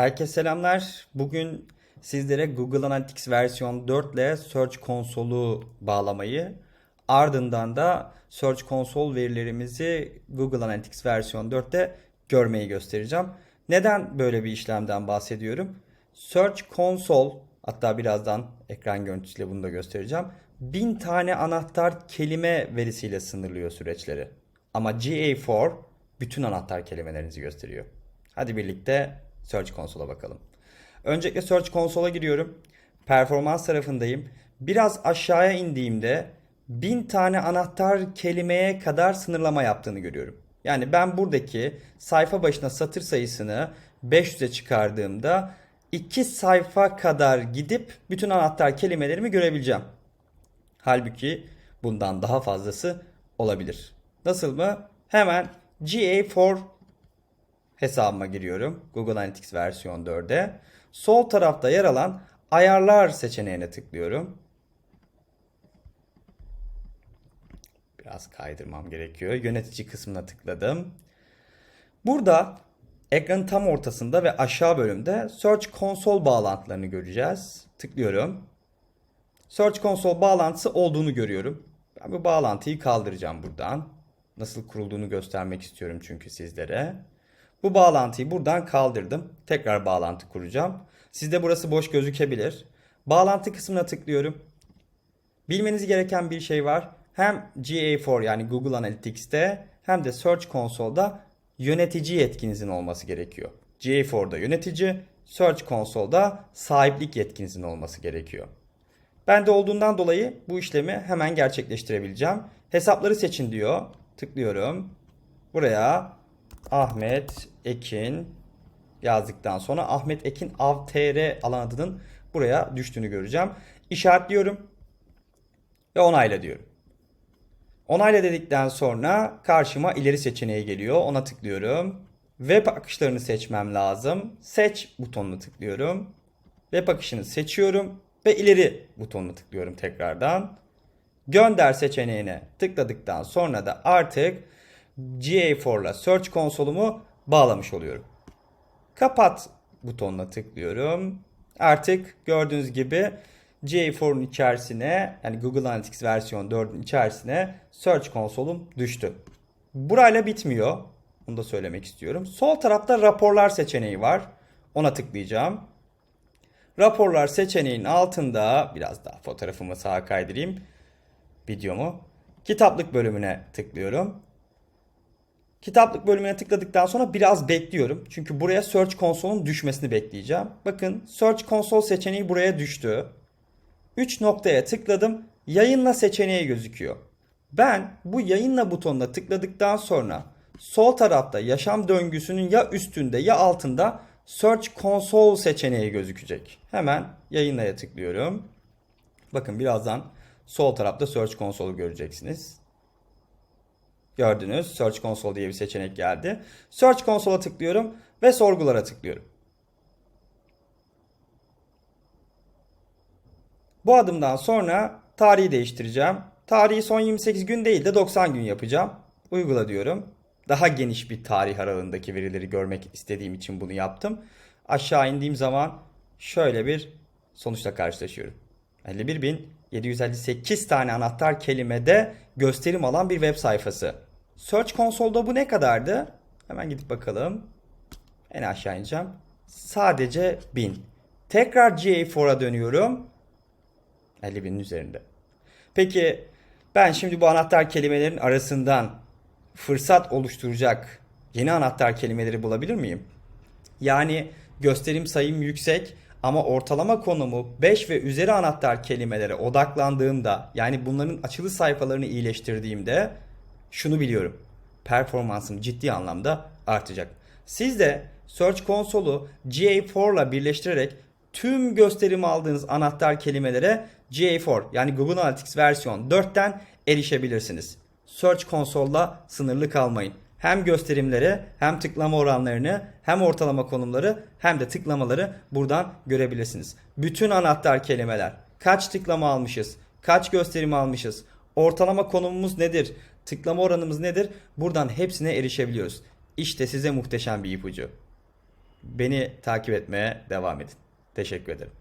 Herkese selamlar. Bugün sizlere Google Analytics versiyon 4 ile Search Console'u bağlamayı, ardından da Search Console verilerimizi Google Analytics versiyon 4'te görmeyi göstereceğim. Neden böyle bir işlemden bahsediyorum? Search Console, hatta birazdan ekran görüntüsüyle bunu da göstereceğim. 1000 tane anahtar kelime verisiyle sınırlıyor süreçleri. Ama GA4 bütün anahtar kelimelerinizi gösteriyor. Hadi birlikte Search Console'a bakalım. Öncelikle Search Console'a giriyorum. Performans tarafındayım. Biraz aşağıya indiğimde 1000 tane anahtar kelimeye kadar sınırlama yaptığını görüyorum. Yani ben buradaki sayfa başına satır sayısını 500'e çıkardığımda 2 sayfa kadar gidip bütün anahtar kelimelerimi görebileceğim. Halbuki bundan daha fazlası olabilir. Nasıl mı? Hemen GA4 hesabıma giriyorum. Google Analytics versiyon 4'e. Sol tarafta yer alan ayarlar seçeneğine tıklıyorum. Biraz kaydırmam gerekiyor. Yönetici kısmına tıkladım. Burada ekranın tam ortasında ve aşağı bölümde Search Console bağlantılarını göreceğiz. Tıklıyorum. Search Console bağlantısı olduğunu görüyorum. Ben bu bağlantıyı kaldıracağım buradan. Nasıl kurulduğunu göstermek istiyorum çünkü sizlere. Bu bağlantıyı buradan kaldırdım. Tekrar bağlantı kuracağım. Sizde burası boş gözükebilir. Bağlantı kısmına tıklıyorum. Bilmeniz gereken bir şey var. Hem GA4 yani Google Analytics'te hem de Search Console'da yönetici yetkinizin olması gerekiyor. GA4'da yönetici, Search Console'da sahiplik yetkinizin olması gerekiyor. Bende olduğundan dolayı bu işlemi hemen gerçekleştirebileceğim. Hesapları seçin diyor. Tıklıyorum. Buraya Ahmet Ekin yazdıktan sonra Ahmet Ekin Av TR alan adının buraya düştüğünü göreceğim. İşaretliyorum ve onayla diyorum. Onayla dedikten sonra karşıma ileri seçeneği geliyor. Ona tıklıyorum. Web akışlarını seçmem lazım. Seç butonuna tıklıyorum. Web akışını seçiyorum ve ileri butonuna tıklıyorum tekrardan. Gönder seçeneğine tıkladıktan sonra da artık GA4 ile Search konsolumu bağlamış oluyorum. Kapat butonuna tıklıyorum. Artık gördüğünüz gibi GA4'un içerisine yani Google Analytics versiyon 4'ün içerisine Search konsolum düştü. Burayla bitmiyor. Onu da söylemek istiyorum. Sol tarafta raporlar seçeneği var. Ona tıklayacağım. Raporlar seçeneğinin altında biraz daha fotoğrafımı sağa kaydırayım. Videomu. Kitaplık bölümüne tıklıyorum. Kitaplık bölümüne tıkladıktan sonra biraz bekliyorum. Çünkü buraya Search Console'un düşmesini bekleyeceğim. Bakın Search Console seçeneği buraya düştü. 3 noktaya tıkladım. Yayınla seçeneği gözüküyor. Ben bu yayınla butonuna tıkladıktan sonra sol tarafta yaşam döngüsünün ya üstünde ya altında Search Console seçeneği gözükecek. Hemen yayınlaya tıklıyorum. Bakın birazdan sol tarafta Search Console'u göreceksiniz. Gördünüz Search Console diye bir seçenek geldi. Search Console'a tıklıyorum ve sorgulara tıklıyorum. Bu adımdan sonra tarihi değiştireceğim. Tarihi son 28 gün değil de 90 gün yapacağım. Uygula diyorum. Daha geniş bir tarih aralığındaki verileri görmek istediğim için bunu yaptım. Aşağı indiğim zaman şöyle bir sonuçla karşılaşıyorum. 51.758 tane anahtar kelimede gösterim alan bir web sayfası. Search Console'da bu ne kadardı? Hemen gidip bakalım. En aşağı ineceğim. Sadece 1000. Tekrar GA4'a dönüyorum. 50.000'in üzerinde. Peki ben şimdi bu anahtar kelimelerin arasından fırsat oluşturacak yeni anahtar kelimeleri bulabilir miyim? Yani gösterim sayım yüksek ama ortalama konumu 5 ve üzeri anahtar kelimelere odaklandığımda yani bunların açılı sayfalarını iyileştirdiğimde şunu biliyorum. Performansım ciddi anlamda artacak. Siz de Search Console'u GA4 ile birleştirerek tüm gösterimi aldığınız anahtar kelimelere GA4 yani Google Analytics versiyon 4'ten erişebilirsiniz. Search Console'la sınırlı kalmayın. Hem gösterimleri hem tıklama oranlarını hem ortalama konumları hem de tıklamaları buradan görebilirsiniz. Bütün anahtar kelimeler kaç tıklama almışız, kaç gösterim almışız, ortalama konumumuz nedir, tıklama oranımız nedir buradan hepsine erişebiliyoruz. İşte size muhteşem bir ipucu. Beni takip etmeye devam edin. Teşekkür ederim.